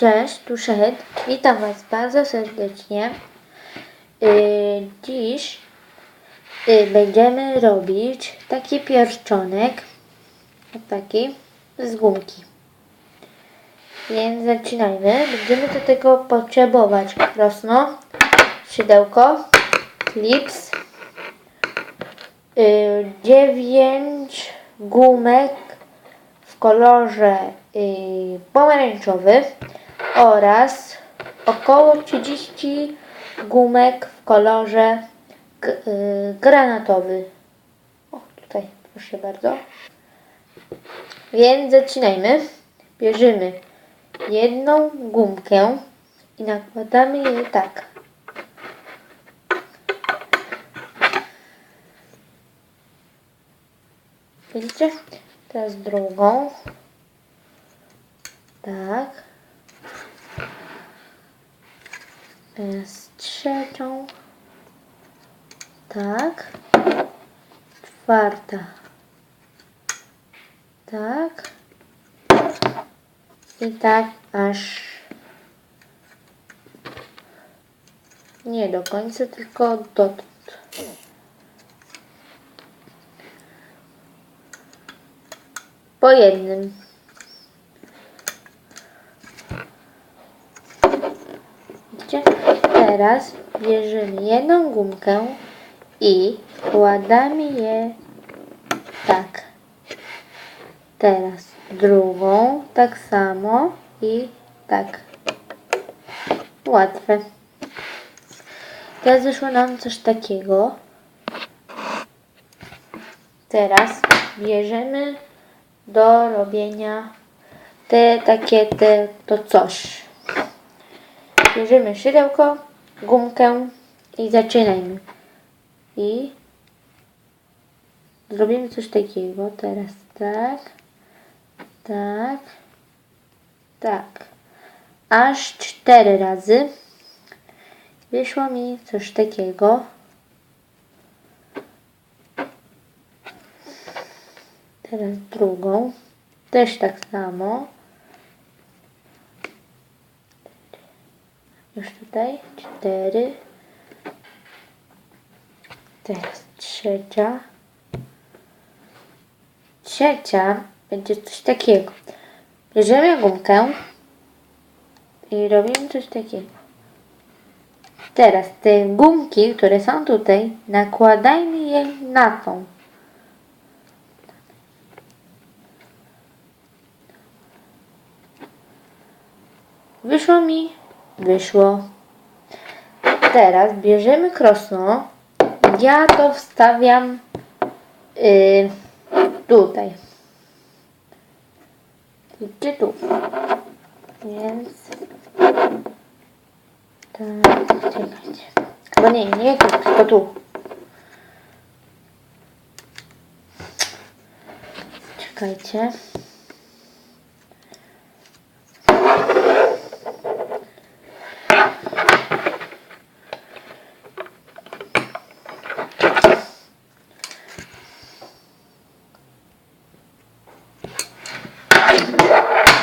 Cześć, tu Szed. Witam Was bardzo serdecznie. Yy, dziś yy, będziemy robić taki pierścionek, taki z gumki. Więc zaczynajmy. Będziemy do tego potrzebować krosno, szydełko, klips, yy, 9 gumek w kolorze yy, pomarańczowym oraz około 30 gumek w kolorze yy, granatowy. O, tutaj, proszę bardzo. Więc zaczynajmy. Bierzemy jedną gumkę i nakładamy je tak. Widzicie? Teraz drugą. Tak. Teraz trzecią. Tak. Czwarta. Tak. I tak aż nie do końca, tylko dotąd. Po jednym. Teraz bierzemy jedną gumkę i wkładamy je tak. Teraz drugą tak samo i tak. Łatwe. Teraz wyszło nam coś takiego. Teraz bierzemy do robienia te takie te to coś. Bierzemy szydełko, gumkę i zaczynajmy. I zrobimy coś takiego. Teraz tak, tak, tak. Aż cztery razy. Wyszło mi coś takiego. Teraz drugą. Też tak samo. Już tutaj cztery. Teraz trzecia. Trzecia będzie coś takiego. Bierzemy gumkę i robimy coś takiego. Teraz te gumki, które są tutaj, nakładajmy je na tą. Wyszło mi, wyszło. Teraz bierzemy krosno. Ja to wstawiam yy, tutaj. Czy tu. Więc tak, czekajcie. Bo nie, nie tu, tylko tu. Czekajcie.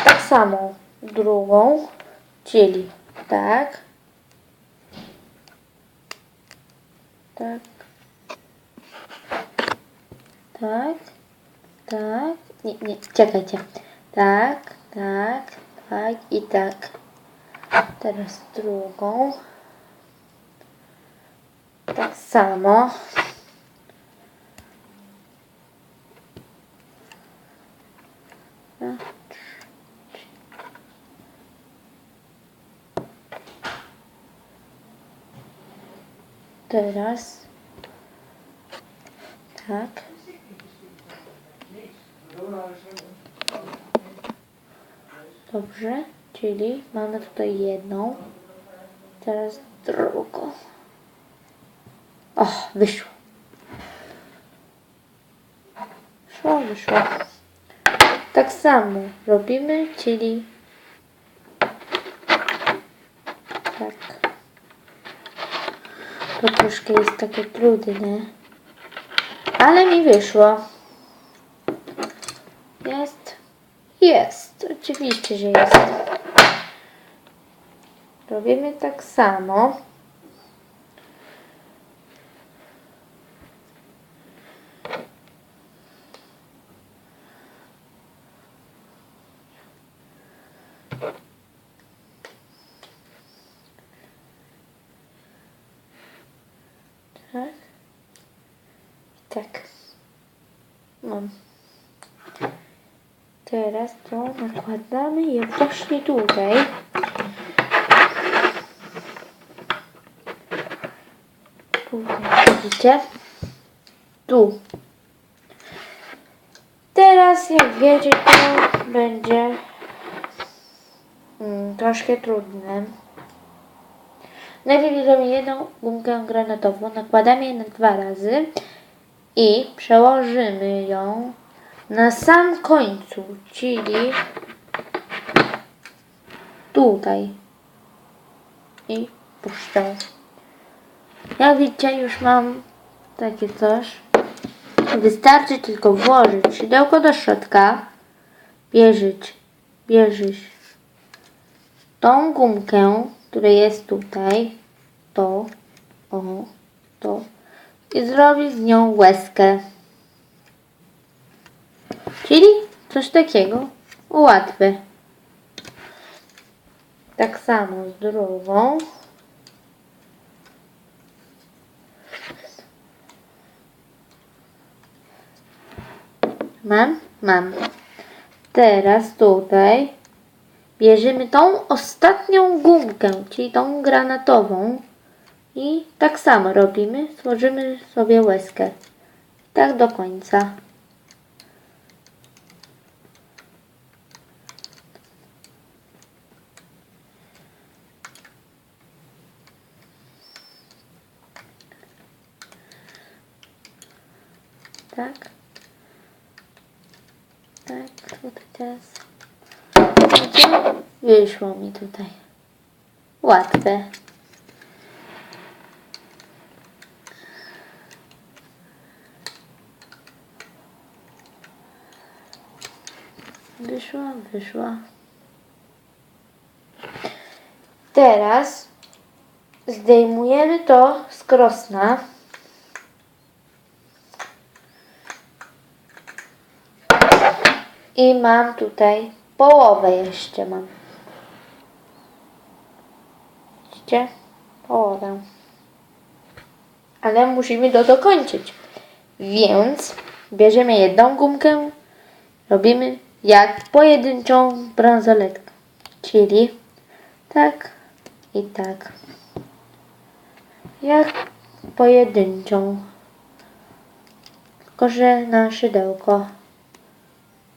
Tak samo drugą, czyli tak, tak, tak, tak, nie, nie, czekajcie, tak, tak, tak i tak. Teraz drugą, tak samo. Teraz tak. Dobrze, czyli mamy tutaj jedną, teraz drugą. O, wyszło. Wyszło, wyszło. Tak samo robimy, czyli tak. To troszkę jest takie trudne. Ale mi wyszło. Jest. Jest. Oczywiście, że jest. robimy tak samo. Tak. Tak. Mam. Teraz to nakładamy je właśnie tutaj. Tutaj widzicie? Tu. Teraz jak wiecie to będzie mm, troszkę trudne. Najpierw bierzemy jedną gumkę granatową, nakładamy je na dwa razy i przełożymy ją na sam końcu, czyli tutaj i puszczę. Jak widzicie już mam takie coś. Wystarczy tylko włożyć szydełko do środka, bierzeć, bierzeć tą gumkę, która jest tutaj, to, o, to i zrobić z nią łezkę. Czyli coś takiego łatwe. Tak samo z drugą. Mam? Mam. Teraz tutaj bierzemy tą ostatnią gumkę, czyli tą granatową i tak samo robimy. Stworzymy sobie łezkę. Tak do końca. Tak. Tak, tutaj teraz. Wyszło mi tutaj. Łatwe. Wyszła, wyszła. Teraz zdejmujemy to z krosna. I mam tutaj połowę jeszcze mam. Widzicie? Połowę. Ale musimy to dokończyć. Więc bierzemy jedną gumkę, robimy jak pojedynczą bransoletkę. Czyli tak i tak. Jak pojedynczą. Tylko, że na szydełko.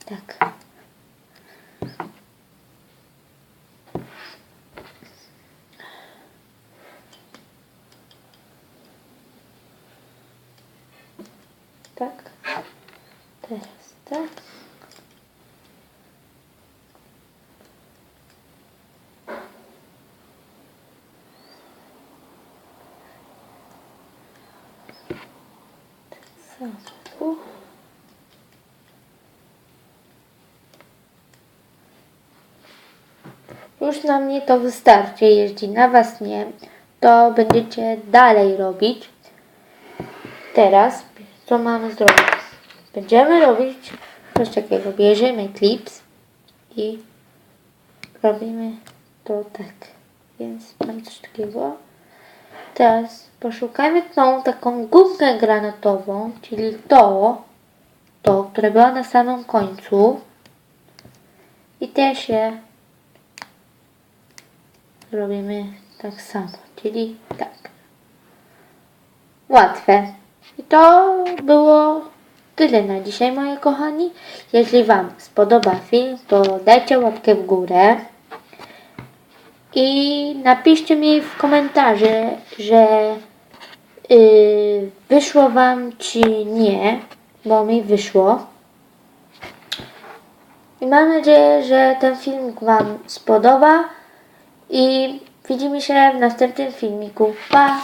Tak. Tak. Teraz tak. Tak samo. Tu. Już na mnie to wystarczy. Jeśli na Was nie, to będziecie dalej robić. Teraz co mamy zrobić? Będziemy robić coś takiego. Bierzemy klips i robimy to tak. Więc mam coś takiego. Teraz poszukajmy tą taką gumkę granatową, czyli to, to, które było na samym końcu. I też je robimy tak samo, czyli tak. Łatwe. I to było tyle na dzisiaj, moi kochani. Jeśli Wam spodoba film, to dajcie łapkę w górę. I napiszcie mi w komentarze, że yy, wyszło Wam czy nie, bo mi wyszło. I mam nadzieję, że ten film Wam spodoba. I widzimy się w następnym filmiku. Pa!